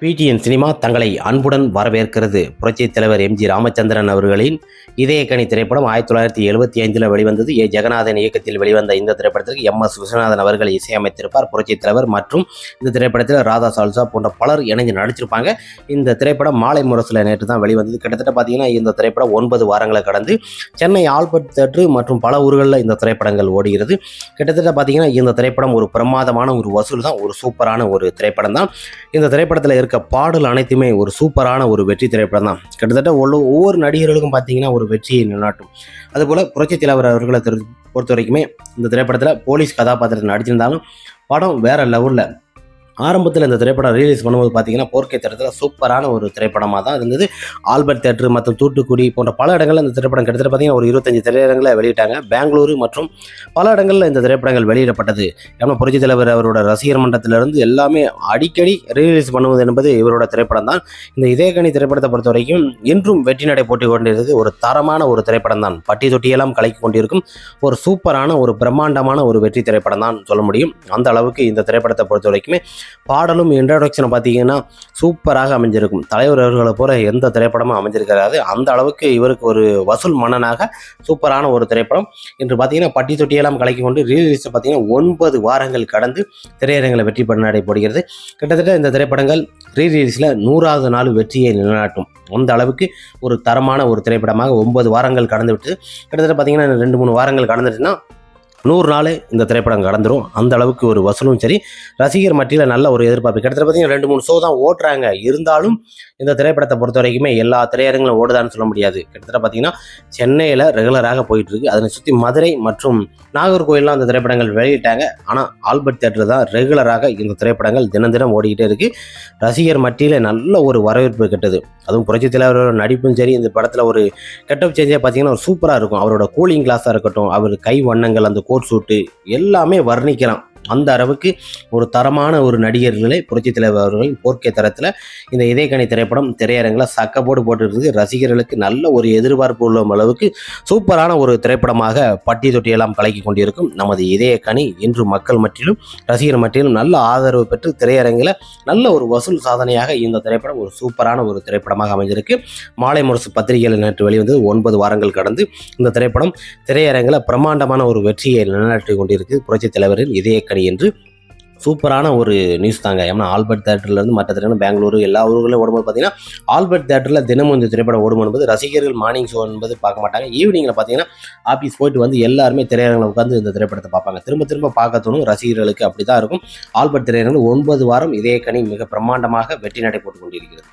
PTN cinema தங்களை அன்புடன் வரவேற்கிறது. புரட்சித் தலைவர் எம்ஜி ராமச்சந்திரன் அவர்களின் இதயக்கணி திரைப்படம் ஆயிரத்தி தொள்ளாயிரத்தி எழுபத்தி ஐந்தில் வெளிவந்தது. ஏ. ஜெகநாதன் இயக்கத்தில் வெளிவந்த இந்த திரைப்படத்திற்கு எம். எஸ். விஸ்வநாதன் அவர்கள் இசையமைத்திருப்பார். புரட்சித் தலைவர் மற்றும் இந்த திரைப்படத்தில் ராதா சால்சா போன்ற பலர் இணைஞ்சு நடிச்சிருப்பாங்க. இந்த திரைப்படம் மாலை முரசில் நேற்று தான் வெளிவந்தது. கிட்டத்தட்ட பார்த்தீங்கன்னா இந்த திரைப்படம் ஒன்பது வாரங்களை கடந்து சென்னை ஆல்பர்ட் தேட்டரு மற்றும் பல ஊர்களில் இந்த திரைப்படங்கள் ஓடுகிறது. கிட்டத்தட்ட பார்த்தீங்கன்னா இந்த திரைப்படம் ஒரு பிரமாதமான ஒரு வசூல் தான். ஒரு சூப்பரான ஒரு திரைப்படம் தான். இந்த திரைப்படத்தில் இருக்க பாடல் அனைத்துமே ஒரு சூப்பரான ஒரு வெற்றி திரைப்படம் தான். கிட்டத்தட்ட ஒவ்வொரு ஒவ்வொரு நடிகர்களுக்கும் பார்த்தீங்கன்னா ஒரு வெற்றியை நிலநாட்டும். அதுபோல் புரட்சி தலைவர் அவர்களை பொறுத்த வரைக்குமே இந்த திரைப்படத்தில் போலீஸ் கதாபாத்திரத்தில் நடிச்சிருந்தாலும் படம் வேற லெவலில் ஆரம்பத்தில் இந்த திரைப்படம் ரிலீஸ் பண்ணும்போது பார்த்தீங்கன்னா போர்க்கை தரத்தில் சூப்பரான ஒரு திரைப்படமாக தான் இருந்தது. ஆல்பர்ட் தேட்டர் மற்றும் தூத்துக்குடி போன்ற பல இடங்களில் இந்த திரைப்படம் கிட்டத்தட்ட பார்த்தீங்கன்னா ஒரு இருபத்தஞ்சு திரையரங்களை வெளியிட்டாங்க. பெங்களூரு மற்றும் பல இடங்களில் இந்த திரைப்படங்கள் வெளியிடப்பட்டது. ஏன்னா புரட்சி தலைவர் அவரோட ரசிகர் மன்றத்திலிருந்து எல்லாமே அடிக்கடி ரிலீஸ் பண்ணுவது என்பது இவரோட திரைப்படம் தான். இந்த இதயகணி திரைப்படத்தை பொறுத்த வரைக்கும் இன்றும் வெற்றி நடை போட்டி கொண்டிருக்கிறது. ஒரு தரமான ஒரு திரைப்படம் தான். பட்டி தொட்டியெல்லாம் கலக்கி கொண்டிருக்கும் ஒரு சூப்பரான ஒரு பிரம்மாண்டமான ஒரு வெற்றி திரைப்படம் தான் சொல்ல முடியும். அந்த அளவுக்கு இந்த திரைப்படத்தை பொறுத்த வரைக்குமே பாடலும் இன்ட்ரடக்ஷனை பார்த்தீங்கன்னா சூப்பராக அமைஞ்சிருக்கும். தலைவர் அவர்களை போல எந்த திரைப்படமும் அமைஞ்சிருக்கிறாரு அந்த அளவுக்கு இவருக்கு ஒரு வசூல் மன்னனாக சூப்பரான ஒரு திரைப்படம். இன்று பார்த்தீங்கன்னா பட்டி தொட்டியெல்லாம் கலக்கி கொண்டு ரிலீஸ் பார்த்தீங்கன்னா ஒன்பது வாரங்கள் கடந்து திரையரங்களை வெற்றி பெற நடைபெறுகிறது கிட்டத்தட்ட இந்த திரைப்படங்கள் ரீ ரிலீஸில் நூறாவது நாள் வெற்றியை நிலநாட்டும். அந்த அளவுக்கு ஒரு தரமான ஒரு திரைப்படமாக ஒன்பது வாரங்கள் கடந்து விட்டு கிட்டத்தட்ட பார்த்தீங்கன்னா ரெண்டு மூணு வாரங்கள் கடந்துட்டுன்னா நூறு நாள் இந்த திரைப்படம் கடந்துரும். அந்த அளவுக்கு ஒரு வசூலும் சரி. ரசிகர் மட்டியில் நல்ல ஒரு எதிர்பார்ப்பு. கிட்டத்தட்ட பார்த்தீங்கன்னா ரெண்டு மூணு ஷோ தான் ஓட்டுறாங்க. இருந்தாலும் இந்த திரைப்படத்தை பொறுத்த வரைக்குமே எல்லா திரையரங்களும் ஓடுதான்னு சொல்ல முடியாது. கிட்டத்தட்ட பார்த்தீங்கன்னா சென்னையில் ரெகுலராக போயிட்டு இருக்கு அதனை சுற்றி மதுரை மற்றும் நாகர்கோயிலாம் அந்த திரைப்படங்கள் வெளியிட்டாங்க. ஆனால் ஆல்பர்ட் தேட்டர் தான் ரெகுலராக இந்த திரைப்படங்கள் தினம் தினம் ஓடிக்கிட்டே இருக்கு. ரசிகர் மட்டியில் நல்ல ஒரு வரவேற்பு கிட்டது. அதுவும் புரட்சி தலைவரோட நடிப்பும் சரி இந்த படத்தில் ஒரு கெட்டப் சேஞ்சே பார்த்தீங்கன்னா ஒரு சூப்பராக இருக்கும். அவரோட கூலிங் கிளாஸாக இருக்கட்டும் அவர் கை வண்ணங்கள் அந்த கோட் சூட்டு எல்லாமே வர்ணிக்கலாம். அந்த அளவுக்கு ஒரு தரமான ஒரு நடிகர்களை புரட்சி தலைவர் அவர்கள் போர்க்கை தரத்தில் இந்த இதயக்கணி திரைப்படம் திரையரங்கில் சக்கப்போடு போட்டுருக்கு ரசிகர்களுக்கு நல்ல ஒரு எதிர்பார்ப்பு உள்ள அளவுக்கு சூப்பரான ஒரு திரைப்படமாக பட்டி தொட்டியெல்லாம் கலக்கி கொண்டிருக்கும் நமது இதயக்கணி இன்று மக்கள் மற்றிலும் ரசிகர் மற்றிலும் நல்ல ஆதரவு பெற்று திரையரங்கில் நல்ல ஒரு வசூல் சாதனையாக இந்த திரைப்படம் ஒரு சூப்பரான ஒரு திரைப்படமாக அமைஞ்சிருக்கு மாலை முரசு பத்திரிகையில் நேற்று வெளிவந்தது. ஒன்பது வாரங்கள் கடந்து இந்த திரைப்படம் திரையரங்கில் பிரம்மாண்டமான ஒரு வெற்றியை நிலைநாட்டி கொண்டிருக்கு புரட்சி தலைவரின் இதயக்கணி என்று சூப்பரான ஒரு நியூஸ் தாங்க. ஏன்னா ஆல்பர்ட் தேட்டர்லேருந்து மற்ற திரைப்படம் பெங்களூரு எல்லா ஊர்களும் ஓடும்போது பார்த்தீங்கன்னா ஆல்பர்ட் தேட்டரில் தினமும் இந்த திரைப்படம் ஓடும் என்பது ரசிகர்கள் மார்னிங் ஷோ என்பது பார்க்க மாட்டாங்க. ஈவினிங்கில் பார்த்தீங்கன்னா ஆஃபீஸ் போயிட்டு வந்து எல்லாருமே திரையரங்கில் உட்காந்து இந்த திரைப்படத்தை பார்ப்பாங்க. திரும்ப திரும்ப பார்க்க தோணும். ரசிகர்களுக்கு அப்படி தான் இருக்கும். ஆல்பர்ட் திரையரங்கில் ஒன்பது வாரம் இதே கனி மிக பிரம்மாண்டமாக வெற்றி நடை போட்டுக் கொண்டிருக்கிறது.